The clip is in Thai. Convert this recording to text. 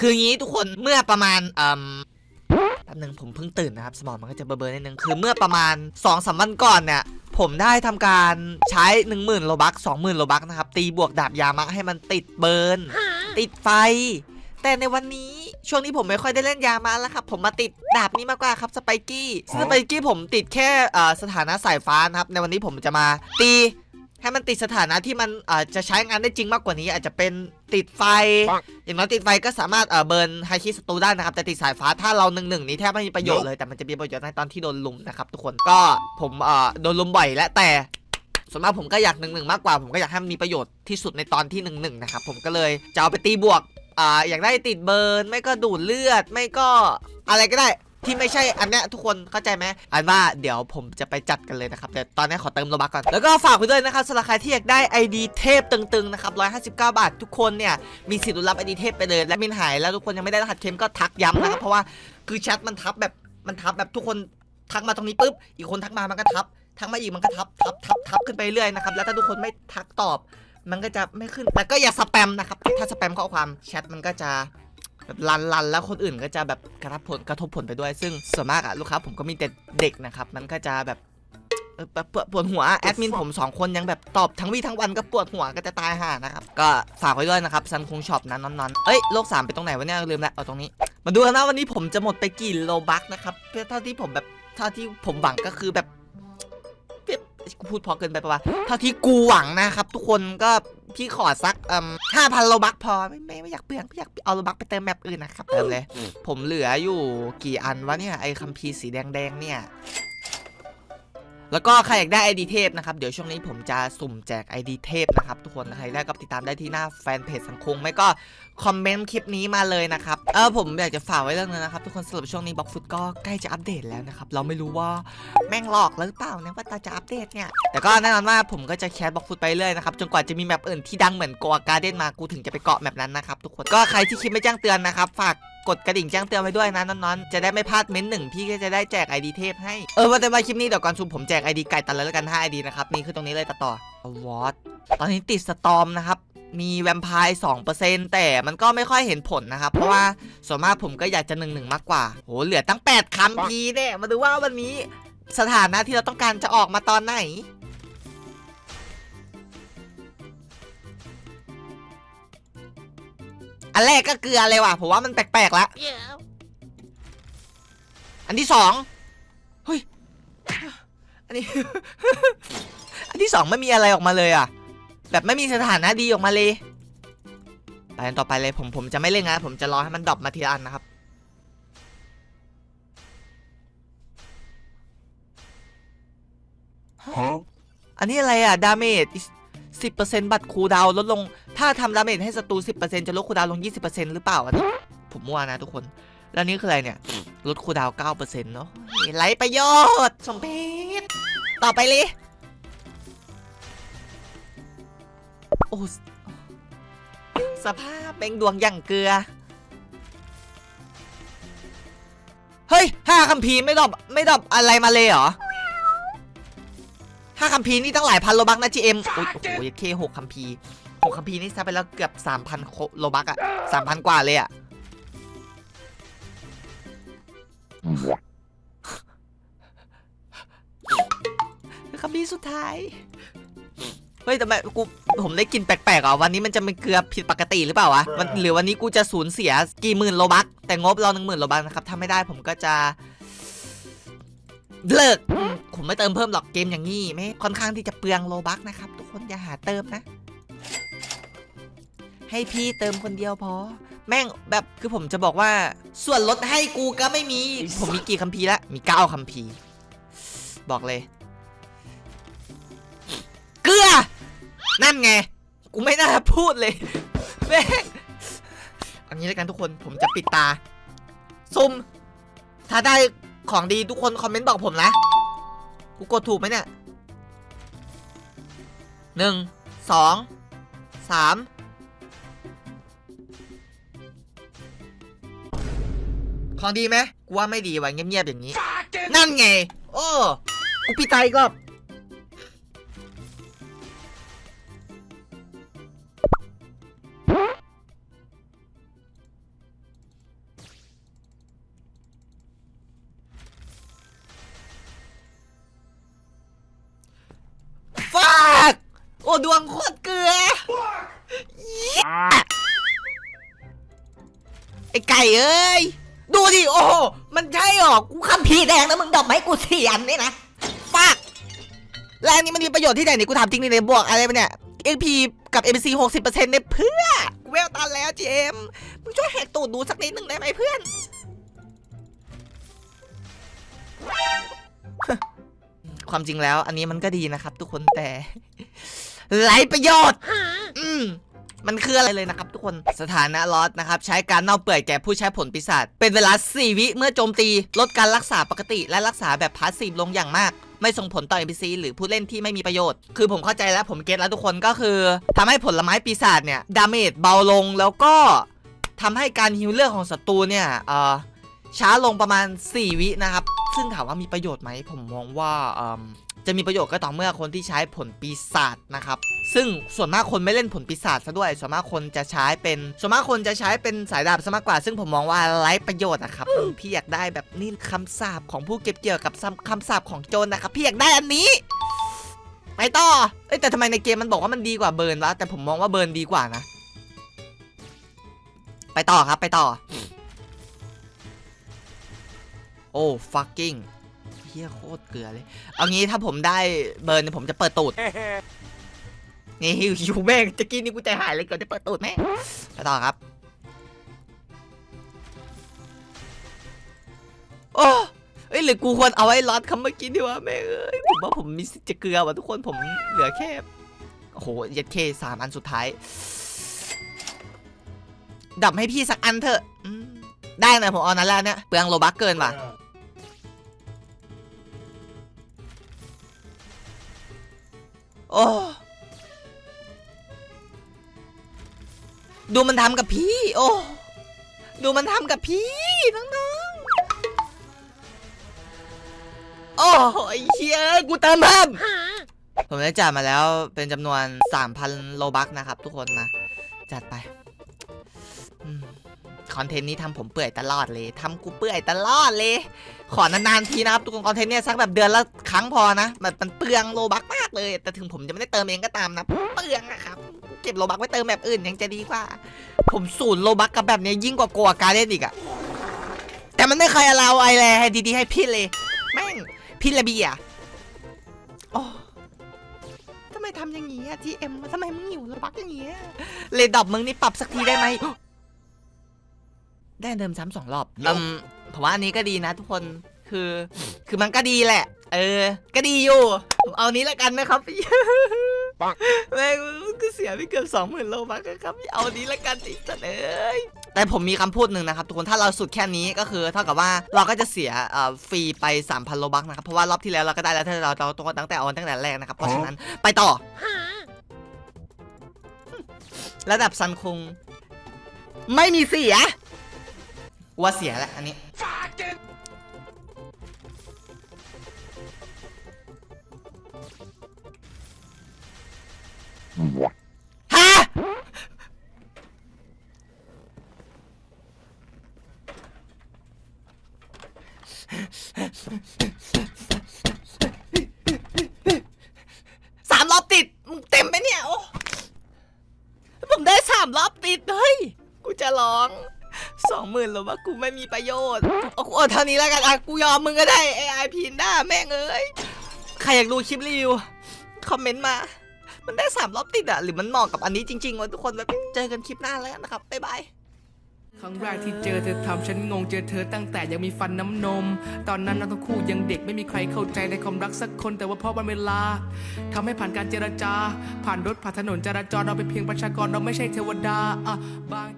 คืองี้ทุกคนเมื่อประมาณเอ่มแป๊บนึงผมเพิ่งตื่นนะครับ สมองมันก็จะเบลอๆนิดนึง คือเมื่อประมาณ2อสามวันก่อนเนี่ย ผมได้ทำการใช้ 10,000โลบัก20,000โลบักนะครับ ตีบวกดาบยามะให้มันติดเบิร์น ติดไฟ แต่ในวันนี้ช่วงนี้ผมไม่ค่อยได้เล่นยามาแล้วครับ ผมมาติดดาบนี้มากกว่าครับสไปกี้ซึ่งสไปกี้ผมติดแค่เอ่อสถานะสายฟ้านะครับ ในวันนี้ผมจะมาตี ให้มันติดสถานะที่มันเอ่อจะใช้งานได้จริงมากกว่านี้ อาจจะเป็นติดไฟ อย่างน้อยติดไฟก็สามารถเอ่อเบิร์นไฮคิสตูได้นะครับ แต่ติดสายฟ้าถ้าเราหนึ่งหนึ่งนี้แทบไม่มีประโยชน์เลย แต่มันจะมีประโยชน์ในตอนที่โดนลุมนะครับทุกคนก็ผมเอ่อโดนลุมบ่อยและแต่ส่วนมากผมก็อยากหนึ่งหนึ่งมากกว่า ผมก็อยากให้มันมีประโยชน์ที่สุดในตอนที่หนึ่งหนึ่งนะครับผมก็เลยจะเอาไปตีบวกอ่าอยากได้ติดเบิร์นไม่ก็ดูดเลือดไม่ก็อะไรก็ได้ ที่ไม่ใช่อันเนี้ยทุกคนเข้าใจไหมอันว่าเดี๋ยวผมจะไปจัดกันเลยนะครับแต่ตอนนี้ขอเติมโลบักก่อนแล้วก็ฝากไว้ด้วยนะครับสำหรับใครที่อยากได้ ID เทพตึงๆนะครับ159 บาท ทุกคนเนี่ยมีสิทธิ์รับ ID เทพไปเลยและมินหายแล้วทุกคนยังไม่ได้รหัสเค็มก็ทักย้ำนะครับเพราะว่าคือแชทมันทับแบบมันทับแบบทุกคนทักมาตรงนี้ปุ๊บอีกคนทักมามันก็ทับทักมาอีกมันก็ทับทับทับทับขึ้นไปเรื่อยนะครับแล้วถ้าทุกคนไม่ทักตอบ มันก็จะไม่ขึ้นแต่ก็อย่าสแปมนะครับถ้าสแปมข้อความแชทมันก็จะ แบบลันลันแล้วคนอื่นก็จะแบบกระทบผลกระทบผลไปด้วย ซึ่งส่วนมากอะลูกค้าผมก็มีแต่เด็กนะครับ มันก็จะแบบเอ่อปวดปวดหัวแอดมินผมสองคนยังแบบตอบทั้งวี่ทั้งวันก็ปวดหัวก็จะตายห่านะครับ ก็ฝากไว้ด้วยนะครับซันคงช็อปนะนอนๆเอ้ยโลกสามไปตรงไหนวะเนี่ยลืมแล้วเอาตรงนี้ มาดูกันนะวันนี้ผมจะหมดไปกี่โลบักนะครับเท่าที่ผมแบบเท่าที่ผมหวังก็คือแบบกูพูดพอเกินไปปะวะเท่าที่กูหวังนะครับ ทุกคนก็ พี่ขอสักเอ่มห้าพันโลบักพอไม่ไม่ไม่อยากเปลืองไม่อยากเอาโลบักไปเติมแมปอื่นนะครับเติมเลย ผมเหลืออยู่กี่อันวะเนี่ยไอ้คัมภีร์สีแดงๆเนี่ย แล้วก็ใครอยากได้ ID เทพนะครับ เดี๋ยวช่วงนี้ผมจะสุ่มแจก ID เทพนะครับ ทุกคนใครได้ก็ติดตามได้ที่หน้าแฟนเพจสังคมไม่ก็คอมเมนต์คลิปนี้มาเลยนะครับ เออผมอยากจะฝากไว้เรื่องนึงนะครับ ทุกคนสำหรับช่วงนี้บล็อกฟุตก็ใกล้จะอัปเดตแล้วนะครับ เราไม่รู้ว่าแม่งหลอกหรือเปล่านะว่าตาจะอัปเดตเนี่ย แต่ก็แน่นอนว่าผมก็จะแคสบล็อกฟุตไปเรื่อยนะครับจนกว่าจะมีแมปอื่นที่ดังเหมือนกอาการ์เด้นมากูถึงจะไปเกาะแมปนั้นนะครับทุกคนก็ใครที่คิดไม่แจ้งเตือนนะครับฝาก กดกระดิ่งแจ้งเตือนไว้ด้วยนะน้อนๆจะได้ไม่พลาดเม้นหนึ่งพี่ก็จะได้แจก ID เทพให้ เออว่าแต่ว่าคลิปนี้เดี๋ยวก่อนซูมผมแจก ID ไก่ตันเลยแล้วกัน5 ID นะครับนี่คือตรงนี้เลยตัดต่อวอตตอนนี้ติดสตอมนะครับมีแวมไพร์2%แต่มันก็ไม่ค่อยเห็นผลนะครับ เพราะว่าส่วนมากผมก็อยากจะหนึ่งหนึ่งมากกว่าโหเหลือตั้ง 8คำพีเนี่ยมาดูว่าวันนี้สถานะที่เราต้องการจะออกมาตอนไหน อันแรกก็เกลือเลยว่ะผมว่ามันแปลกๆแล้วอันที่สองเฮ้ยอันนี้ อันที่สองไม่มีอะไรออกมาเลยอะ แบบไม่มีสถานะดีออกมาเลยไปกันต่อไปเลยผมผมจะไม่เล่นนะผมจะรอให้มันดรอปมาทีละอันนะครับอันนี้อะไรอะดาเมจ สิบเปอร์เซ็นต์บัตรคูดาวลดลง ถ้าทำดาเมจให้ศัตรูสิบเปอร์เซ็นต์จะลดคูดาวลงยี่สิบเปอร์เซ็นต์หรือเปล่าอันนี้ผมมั่วนะทุกคน แล้วนี่คืออะไรเนี่ย ลดคูดาวน์เก้าเปอร์เซ็นต์เนาะไรประโยชน์สมเพชต่อไปเลย โอ้สสภาพเป็นดวงอย่างเกลือ เฮ้ยห้าคัมภีร์ไม่ดอบไม่ดอบอะไรมาเลยเหรอ ห้าคัมภีร์นี่ตั้งหลายพันโลบักนะจีเอ็มโอ้ยโอ้โหเคหกคัมภีร์หกคัมภีร์นี่ซับไปแล้วเกือบสามพันโลบักอะสามพันกว่าเลยอะคัมภีร์สุดท้ายเฮ้ยแต่แบบกูผมได้กลินแปลกๆอะวันนี้มันจะเป็นเกลือผิดปกติหรือเปล่าวะวันหรือวันนี้กูจะสูญเสียกี่หมื่นโลบักแต่งบเราหนึ่งหมื่นโลบักนะครับถ้าไม่ได้ผมก็จะ เลิกอืมผมไม่เติมเพิ่มหรอกเกมอย่างนี้ไม่ค่อนข้างที่จะเปลืองโลบักนะครับ ทุกคนอย่าหาเติมนะ ให้พี่เติมคนเดียวพอ แม่งแบบคือผมจะบอกว่า ส่วนลดให้กูก็ไม่มี ผมมีกี่คัมภีร์ละมีเก้าคัมภีร์บอกเลย เกลือ นั่นไง กูไม่น่าพูดเลยแม่งเอันนี้แล้วกันทุกคนผมจะปิดตาซุ่มถ้าได้ ของดีทุกคนคอมเมนต์บอกผมนะกูกดถูกไหมเนี่ยหนึ่งสองสามของดีไหมกูว่าไม่ดีว่ะเงียบๆอย่างนี้ นั่นไง โอ้กูปิดตาอีก อบอ้ดวงโคตรเกลือเหี้ยไอ้ไก่เอ้ย ดูดิ โอ้โห มันใช่หรอ กูคำพีร์แดงนะมึงดอกไม้กูสี่อันนี่นะฟากแล้วอันนี้มันมีประโยชน์ที่ไหนนี่กูถามจริงนี่เนี่ยบวกอะไรปะเนี่ย XP กับ MC 60%เนี่ยเพื่อกูเวลตันแล้วเจมมึงช่วยแหกตูดดูสักนิดหนึ่งได้ไหมเพื่อนความจริงแล้วอันนี้มันก็ดีนะครับ ทุกคนแต่ ไรประโยชน์ อืมมันคืออะไรเลยนะครับทุกคนสถานะลอสนะครับ ใช้การเน่าเปื่อยแก่ผู้ใช้ผลปีศาจเป็นเวลา 4 วิเมื่อโจมตี ลดการรักษาปกติ และรักษาแบบพาสซีฟลงอย่างมาก ไม่ส่งผลต่อ NPC หรือผู้เล่นที่ไม่มีประโยชน์ คือผมเข้าใจแล้วผมเก็ตแล้วทุกคนก็คือทำให้ผลไม้ปีศาจเนี่ยดาเมจเบาลงแล้วก็ทำให้การฮิวเลือดของศัตรูเนี่ยเอ่อช้าลงประมาณ 4 วินะครับ ซึ่งถามว่ามีประโยชน์ไหมผมมองว่าเอิ่ม จะมีประโยชน์ก็ต่อเมื่อคนที่ใช้ผลปีศาจนะครับ ซึ่งส่วนมากคนไม่เล่นผลปีศาจซะด้วย ส่วนมากคนจะใช้เป็น ส่วนมากคนจะใช้เป็นสายดาบซะมากกว่า ซึ่งผมมองว่าไร้ประโยชน์นะครับ พี่อยากได้แบบนี่คำสาปของผู้เก็บเกี่ยวกับคำสาปของโจรนะครับ พี่อยากได้อันนี้ ไปต่อ เอ้ยแต่ทำไมในเกมมันบอกว่ามันดีกว่าเบิร์นวะ แต่ผมมองว่าเบิร์นดีกว่านะ ไปต่อครับ ไปต่อ โอ้ fucking เฮียโคตรเกลือเลย เอางี้ถ้าผมได้เบิร์นเนี่ยผมจะเปิดตูด นี่อยู่แม่งจะกินนี่กูใจหายเลยก่อนจะเปิดตูดแม่งไปต่อครับ โอ้เอ้ยหรือกูควรเอาไอ้ล็อตคำเมื่อกี้ดีวะแม่งเอ้ยผมว่าผมมีสิทธิ์จะเกลือว่ะทุกคนผมเหลือแค่โอ้โหเย็ดเคสามอันสุดท้าย ดับให้พี่สักอันเถอะอืมได้นะผมเอานั้นแล้วเนี่ยเปลืองโลบักเกินว่ะ โอ้ดูมันทำกับพี่ โอ้ ดูมันทำกับพี่น้องๆ โอ้ยเชี่ยกูเติมเพิ่มผมได้จ่ายมาแล้วเป็นจำนวน 3,000 โลบักนะครับทุกคนมา จัดไปอืม คอนเทนต์นี้ทำผมเปื่อยตลอดเลยทำกูเปื่อยตลอดเลย ขอนานๆทีนะครับทุกคนคอนเทนต์เนี่ยสักแบบเดือนละครั้งพอนะแบบมันเปลืองโลบักมากเลย แต่ถึงผมจะไม่ได้เติมเองก็ตามนะ เปลืองอะครับเก็บโลบักไว้เติมแบบอื่นยังจะดีกว่า ผมสูนโลบักกับแบบเนี้ยยิ่งกว่าโกวการเล่นอีกอะแต่มันไม่เคยเอาเราไอแลให้ดีๆให้พี่เลยแม่งพี่ระเบียโอ้ทำไมทำอย่างนี้อะทีเอ็มทำไมมึงหิวโลบักอย่างนี้เลยดอบมึงนี่ปรับสักทีได้ไหม ได้เดิมซ้ำสองรอบอืมผมว่าอันนี้ก็ดีนะทุกคนคือ คือมันก็ดีแหละ เออ ก็ดีอยู่ ผมเอานี้แล้วกันนะครับพี่ปัง แม่งก็เสียไปเกือบสองหมื่นโลบักอะครับพี่เอานี้แล้วกันอีกสักเอ้ยแต่ผมมีคำพูดหนึ่งนะครับทุกคนถ้าเราสุดแค่นี้ก็คือ เท่ากับว่าเราก็จะเสียเอ่อฟรีไป 3,000โลบักนะครับเพราะว่ารอบที่แล้วเราก็ได้แล้วถ้าเราเราตัวตั้งแต่เอาตั้งแต่แรกนะครับเพราะฉะนั้นไปต่อ ระดับซันคง ไม่มีเสีย ว่าเสียแหละอันนี้ฮะ สามรอบติดมึงเต็มไหมเนี่ย โอ้ผมได้สามรอบติด เฮ้ย กูจะร้องสองห มื่นหรอว่ากูไม่มีประโยชน์เอากูเอาเท่านี้แล้วกันอะกูยอมมึงก็ได้ไอไอพีนด้าแม่งเอ้ยใครอยากดูคลิปรีวิวคอมเมนต์มา มันได้สามรอบติดอะหรือมันเหมาะกับอันนี้จริงๆวะทุกคนแบบเจอกันคลิปหน้าแล้วนะครับ บ๊ายบายครั้งแรกที่เจอเธอทำฉันงงเจอเธอตั้งแต่ยังมีฟันน้ำนม ตอนนั้นเราทั้งคู่ยังเด็กไม่มีใครเข้าใจในความรักสักคนแต่ว่าเพราะวันเวลาทำให้ผ่านการเจรจา ผ่านรถผ่านถนนจราจรเราเป็นเพียงประชากรเราไม่ใช่เทวดาอะบาง